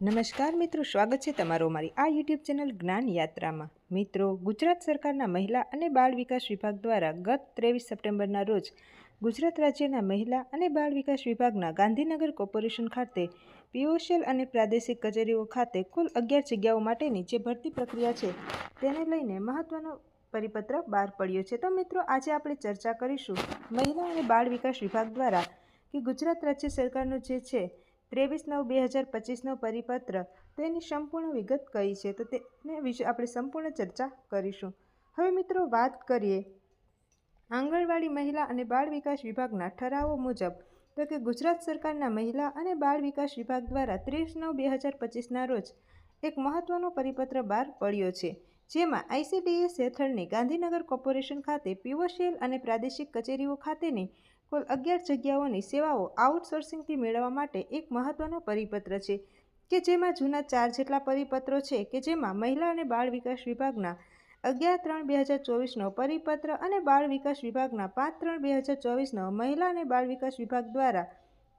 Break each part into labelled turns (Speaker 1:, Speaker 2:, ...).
Speaker 1: નમસ્કાર મિત્રો, સ્વાગત છે તમારું અમારી આ યુટ્યુબ ચેનલ જ્ઞાન યાત્રામાં. મિત્રો, ગુજરાત સરકારના મહિલા અને બાળ વિકાસ વિભાગ દ્વારા ગત ત્રેવીસ સપ્ટેમ્બરના રોજ ગુજરાત રાજ્યના મહિલા અને બાળ વિકાસ વિભાગના ગાંધીનગર કોર્પોરેશન ખાતે પીઓશિયલ અને પ્રાદેશિક કચેરીઓ ખાતે કુલ અગિયાર જગ્યાઓ માટેની જે ભરતી પ્રક્રિયા છે. તેને લઈને મહત્વનો પરિપત્ર બહાર પડ્યો છે. તો મિત્રો, આજે આપણે ચર્ચા કરીશું મહિલા અને બાળ વિકાસ વિભાગ દ્વારા કે ગુજરાત રાજ્ય સરકારનો જે છે ત્રેવીસ નવ બે હજાર પચીસનો પરિપત્ર. તેની સંપૂર્ણ વિગત કઈ છે તો તેને વિશે આપણે સંપૂર્ણ ચર્ચા કરીશું. હવે મિત્રો વાત કરીએ આંગણવાડી મહિલા અને બાળ વિકાસ વિભાગના ઠરાવો મુજબ. તો કે ગુજરાત સરકારના મહિલા અને બાળ વિકાસ વિભાગ દ્વારા ત્રીસ નવ બે હજાર પચીસના રોજ એક મહત્વનો પરિપત્ર બહાર પડ્યો છે, જેમાં આઈસીડીએસ હેઠળની ગાંધીનગર કોર્પોરેશન ખાતે પીઓસીએલ અને પ્રાદેશિક કચેરીઓ ખાતેની કુલ અગિયાર જગ્યાઓની સેવાઓ આઉટસોર્સિંગથી મેળવવા માટે એક મહત્વનો પરિપત્ર છે, કે જેમાં જૂના ચાર જેટલા પરિપત્રો છે, કે જેમાં મહિલા અને બાળ વિકાસ વિભાગના અગિયાર ત્રણ બે હજાર ચોવીસનો પરિપત્ર અને બાળ વિકાસ વિભાગના પાંચ ત્રણ બે હજાર ચોવીસનો મહિલા અને બાળ વિકાસ વિભાગ દ્વારા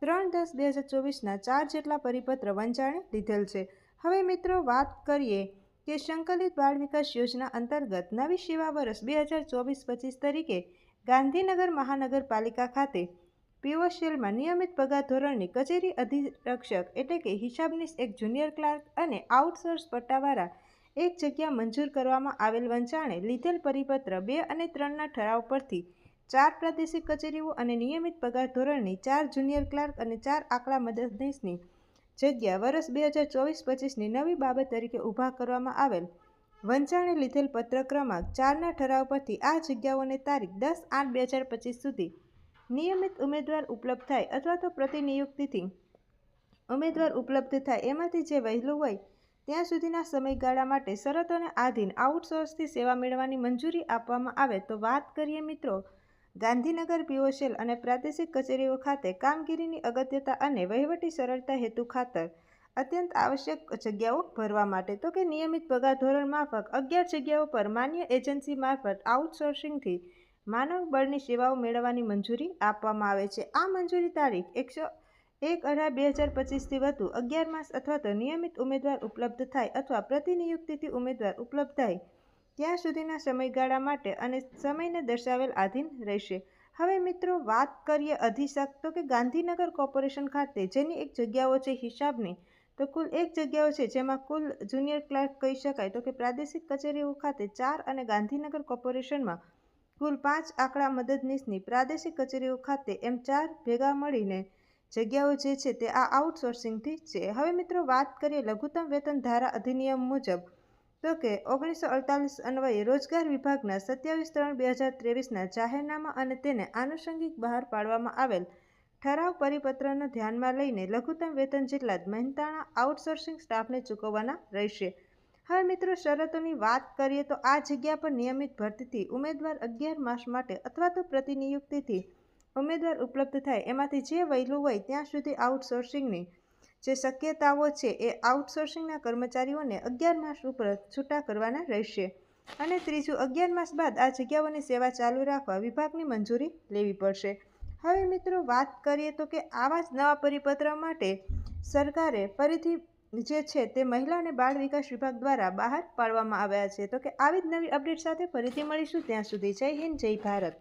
Speaker 1: ત્રણ દસ બે હજાર ચોવીસના ચાર જેટલા પરિપત્ર વંચાણે લીધેલ છે. હવે મિત્રો, વાત કરીએ કે સંકલિત બાળ વિકાસ યોજના અંતર્ગત નવી સેવા વર્ષ બે હજાર ચોવીસ પચીસ તરીકે ગાંધીનગર મહાનગરપાલિકા ખાતે પીઓસીએલમાં નિયમિત પગાર ધોરણની કચેરી અધિરક્ષક એટલે કે હિસાબનીશ એક જુનિયર ક્લાર્ક અને આઉટસોર્સ પટ્ટાવાળા એક જગ્યા મંજૂર કરવામાં આવેલ વંચાણે લીધેલ પરિપત્ર બે અને ત્રણના ઠરાવ પરથી ચાર પ્રાદેશિક કચેરીઓ અને નિયમિત પગાર ધોરણની ચાર જુનિયર ક્લાર્ક અને ચાર આંકડા મદદનીશની જગ્યા વર્ષ બે હજાર ચોવીસ પચીસની નવી બાબત તરીકે ઊભા કરવામાં આવેલ વંચાણે લીધેલ પત્ર ક્રમાંક ચારના ઠરાવ પરથી આ જગ્યાઓને તારીખ દસ આઠ બે હજાર પચીસ સુધી નિયમિત ઉમેદવાર ઉપલબ્ધ થાય અથવા તો પ્રતિનિયુક્તિથી ઉમેદવાર ઉપલબ્ધ થાય એમાંથી જે વહેલું હોય ત્યાં સુધીના સમયગાળા માટે શરતોને આધીન આઉટસોર્સથી સેવા મેળવવાની મંજૂરી આપવામાં આવે તો વાત કરીએ મિત્રો. ગાંધીનગર પીઓસેલ અને પ્રાદેશિક કચેરીઓ ખાતે કામગીરીની અગત્યતા અને વહીવટી સરળતા હેતુ ખાતર અત્યંત આવશ્યક જગ્યાઓ ભરવા માટે, તો કે નિયમિત પગાર ધોરણ માફક અગિયાર જગ્યાઓ પર માન્ય એજન્સી મારફત આઉટસોર્સિંગથી માનવ બળની સેવાઓ મેળવવાની મંજૂરી આપવામાં આવે છે. આ મંજૂરી તારીખ એકસો એક અઢાર બે હજાર પચીસથી વધુ, અગિયાર માસ અથવા તો નિયમિત ઉમેદવાર ઉપલબ્ધ થાય અથવા પ્રતિનિયુક્તિથી ઉમેદવાર ઉપલબ્ધ થાય ત્યાં સુધીના સમયગાળા માટે અને સમયને દર્શાવેલ આધીન રહેશે. હવે મિત્રો, વાત કરીએ અધિશક તો કે ગાંધીનગર કોર્પોરેશન ખાતે, જેની એક જગ્યાઓ છે હિસાબની તો કુલ એક જગ્યાઓ છે જેમાં કુલ જુનિયર ક્લાર્ક કહી શકાય તો કે પ્રાદેશિક કચેરીઓ ખાતે ચાર અને ગાંધીનગર કોર્પોરેશનમાં કુલ પાંચ આંકડા મદદનીશની પ્રાદેશિક કચેરીઓ ખાતે એમ ચાર ભેગા મળીને જગ્યાઓ જે છે તે આ આઉટસોર્સિંગથી છે. હવે મિત્રો વાત કરીએ લઘુત્તમ વેતન ધારા અધિનિયમ મુજબ તો કે ઓગણીસો અડતાલીસ અન્વયે રોજગાર વિભાગના સત્યાવીસ ત્રણ બે હજાર ત્રેવીસના જાહેરનામા અને તેને આનુષંગિક બહાર પાડવામાં આવેલ ઠરાવ પરિપત્રને ધ્યાનમાં લઈને લઘુત્તમ વેતન જેટલા જ મહેનતાણા આઉટસોર્સિંગ સ્ટાફને ચૂકવવાના રહેશે. હવે મિત્રો, શરતોની વાત કરીએ તો આ જગ્યા પર નિયમિત ભરતીથી ઉમેદવાર અગિયાર માસ માટે અથવા તો પ્રતિનિયુક્તિથી ઉમેદવાર ઉપલબ્ધ થાય. એમાંથી જે વહેલું હોય ત્યાં સુધી આઉટસોર્સિંગની જે શક્યતાઓ છે એ આઉટસોર્સિંગના કર્મચારીઓને અગિયાર માસ ઉપર છૂટા કરવાના રહેશે. અને ત્રીજું, અગિયાર માસ બાદ આ જગ્યાઓની સેવા ચાલુ રાખવા વિભાગની મંજૂરી લેવી પડશે. હવે મિત્રો વાત કરીએ તો કે આવા જ નવા પરિપત્ર માટે સરકારે ફરીથી જે છે તે મહિલા અને બાળ વિકાસ વિભાગ દ્વારા બહાર પાડવામાં આવ્યા છે. તો કે આવી જ નવી અપડેટ સાથે ફરીથી મળીશું ત્યાં સુધી. જય હિન્દ, જય ભારત.